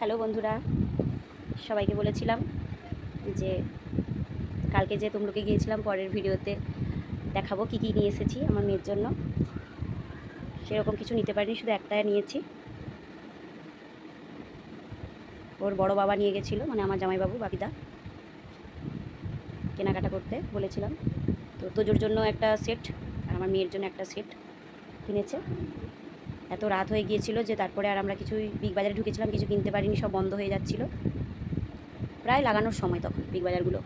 Hello বন্ধুরা, সবাইকে বলেছিলাম যে কালকে যে তমলুকে গিয়েছিলাম, পরের ভিডিওতে দেখাবো কি কি নিয়ে এসেছি আমার মেয়ের জন্য। সেরকম কিছু নিতে পারিনি, শুধু একটাই নিয়েছি। ওর বড় বাবা নিয়ে গেছিল মানে আমার জামাইবাবু, বাপিদা, কেনাকাটা করতে বলেছিলাম। তো তোজোর জন্য একটা সেট, আর আমার মেয়ের জন্য একটা সেট কিনেছে। এত রাত হয়ে গিয়েছিল যে তারপরে আর আমরা কিছুই বিগ বাজারে ঢুকেছিলাম, কিছু কিনতে পারিনি, সব বন্ধ হয়ে যাচ্ছিল। প্রায় লাগানোর সময় তখন বিগ বাজারগুলো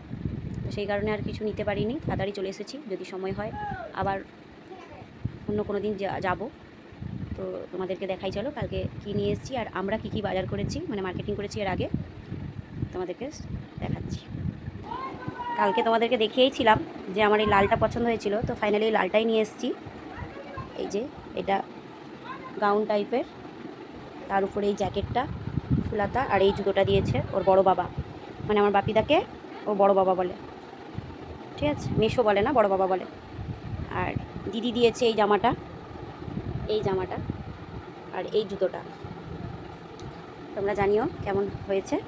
তো সেই কারণে আর কিছু নিতে পারিনি, তাড়াতাড়ি চলে এসেছি, যদি সময় হয় আবার অন্য কোনো দিন যাব। তো তোমাদেরকে দেখাই চলো, কালকে কী নিয়ে এসেছি আর আমরা কী কী বাজার করেছি মানে মার্কেটিং করেছি এর আগে, তোমাদেরকে দেখাচ্ছি। কালকে তোমাদেরকে দেখিয়েছিলাম যে আমার এই লালটা পছন্দ হয়েছিল, তো ফাইনালি এই লালটাই নিয়ে এসেছি। এই যে, এটা গাউন টাইপের। তার উপরে এই জ্যাকেটটা, ফুলাতা, আর এই জুতোটা দিয়েছে ওর বড় বাবা। মানে আমার বাপিদাকে ও বড় বাবা বলে। ঠিক আছে? মেশো বলে না, বড় বাবা বলে। আর দিদি দিয়েছে এই জামাটা। এই জামাটা আর এই জুতোটা। তোমরা জানিও কেমন হয়েছে।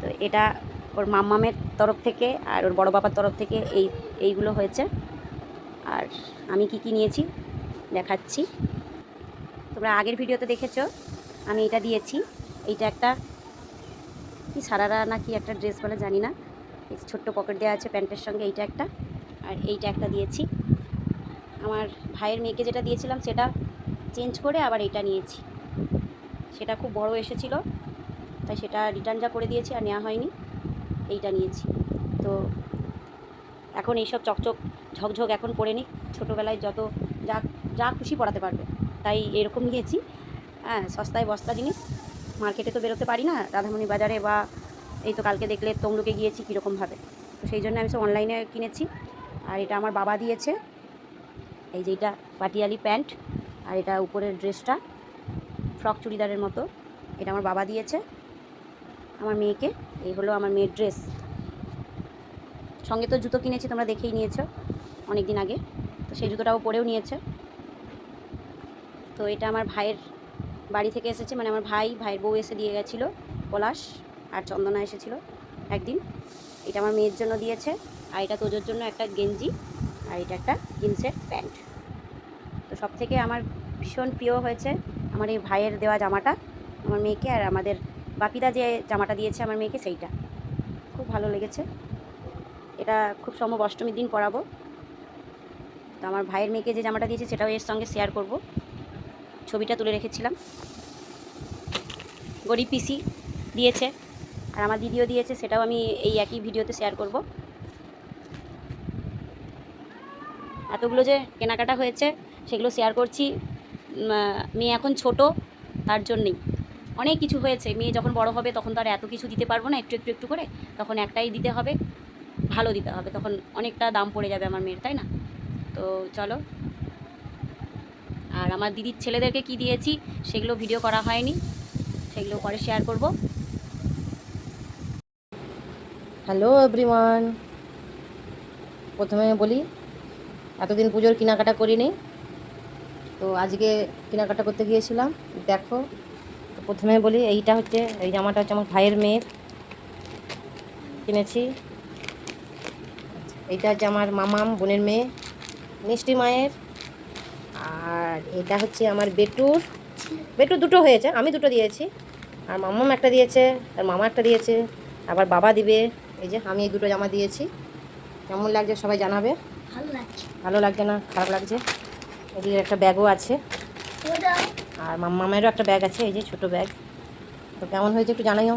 তো এটা ওর মাম্মামের তরফ থেকে আর ওর বড় বাবার তরফ থেকে এই, এইগুলো হয়েছে। আর আমি কি কি নিয়েছি দেখাচ্ছি। তোমরা আগের ভিডিওতে দেখেছ, আমি এটা দিয়েছি। এইটা একটা, কি সারারা না কি একটা ড্রেস বলে জানি না। ছোট্ট পকেট দেওয়া আছে প্যান্টের সঙ্গে, এইটা একটা। আর এইটা একটা দিয়েছি। আমার ভাইয়ের মেয়েকে যেটা দিয়েছিলাম, সেটা চেঞ্জ করে আবার এইটা নিয়েছি। সেটা খুব বড় এসেছিল, তাই সেটা রিটার্ন যা করে দিয়েছি আর নেওয়া হয়নি, এইটা নিয়েছি। তো এখন এইসব চকচক, ঝকঝক এখন পরে নিই ছোটোবেলায় যত যা যা খুশি পড়াতে পারবে। তাই এরকম নিয়েছি। হ্যাঁ সস্তায় বস্তা জিনিস। মার্কেটে তো বেরোতে পারি না, রাধামণি বাজারে বা এই তো কালকে দেখলে তমলুকে গিয়েছি কীরকমভাবে। তো সেই জন্য আমি সব অনলাইনে কিনেছি। আর এটা আমার বাবা দিয়েছে। এই যে এটা পাটিয়ালি প্যান্ট আর এটা উপরের ড্রেসটা, ফ্রক চুড়িদারের মতো। এটা আমার বাবা দিয়েছে আমার মেয়েকে। এই হলো আমার মেয়ের ড্রেস। সঙ্গে তো জুতো কিনেছি, তোমরা দেখেই নিয়েছো অনেক দিন আগে। তো সেই জুতোটাও পরেও নিয়েছে। তো এটা আমার ভাইয়ের বাড়ি থেকে এসেছে মানে আমার ভাই, ভাইয়ের বউ এসে দিয়ে গেছিল পলাশ আর চন্দনা এসেছিল একদিন। এটা আমার মেয়ের জন্য দিয়েছে আর এটা তোজোর জন্য একটা গেঞ্জি আর এটা একটা জিন্সের প্যান্ট। তো সব থেকে আমার ভীষণ প্রিয় হয়েছে আমার এই ভাইয়ের দেওয়া জামাটা, আমার মেয়েকে আর আমাদের বাপিদা যে জামাটা দিয়েছে আমার মেয়েকে সেইটা। খুব ভালো লেগেছে। এটা খুব সম্ভব অষ্টমীর দিন পরাবো। তো আমার ভাইয়ের মেয়েকে যে জামাটা দিয়েছে সেটাও এর সঙ্গে শেয়ার করব। ছবিটা তুলে রেখেছিলাম। গরিব পিসি দিয়েছে, আর আমার দিদিও দিয়েছে, সেটাও আমি এই একই ভিডিওতে শেয়ার করব। এতগুলো যে কেনাকাটা হয়েছে, সেগুলো শেয়ার করছি মেয়ে এখন ছোট, তার জন্যেই। অনেক কিছু হয়েছে, মেয়ে যখন বড় হবে তখন তো আর এত কিছু দিতে পারব না, একটু একটু একটু করে, তখন একটাই দিতে হবে, ভালো দিতে হবে, তখন অনেকটা দাম পড়ে যাবে আমার মেয়ের, তাই না? তো চলো আর আমার দিদির ছেলেদেরকে কি দিয়েছি সেগুলো ভিডিও করা হয়নি, সেগুলো পরে শেয়ার করব। হ্যালো এভরিওয়ান প্রথমে বলি, এতদিন পুজোর কেনাকাটা করিনি। তো আজকে কেনাকাটা করতে গিয়েছিলাম, দেখো। তো প্রথমে বলি, এইটা হচ্ছে, এই জামাটা হচ্ছে আমার ভাইয়ের মেয়ের কিনেছি। এইটা হচ্ছে আমার মামাম বোনের মেয়ে, মিষ্টি মায়ের। আর এটা হচ্ছে আমার বেটুর। বেটুর দুটো হয়েছে আমি দুটো দিয়েছি। আর মামাম একটা দিয়েছে আর মামা একটা দিয়েছে আবার বাবা দিবে। এই যে আমি এই দুটো জামা দিয়েছি। কেমন লাগছে সবাই জানাবে? ভালো লাগছে। ভালো লাগছে না? খারাপ লাগছে? এদিকে একটা ব্যাগও আছে। আর মামামেরও একটা ব্যাগ আছে এই যে ছোট ব্যাগ। তো কেমন হয়েছে একটু জানাইও।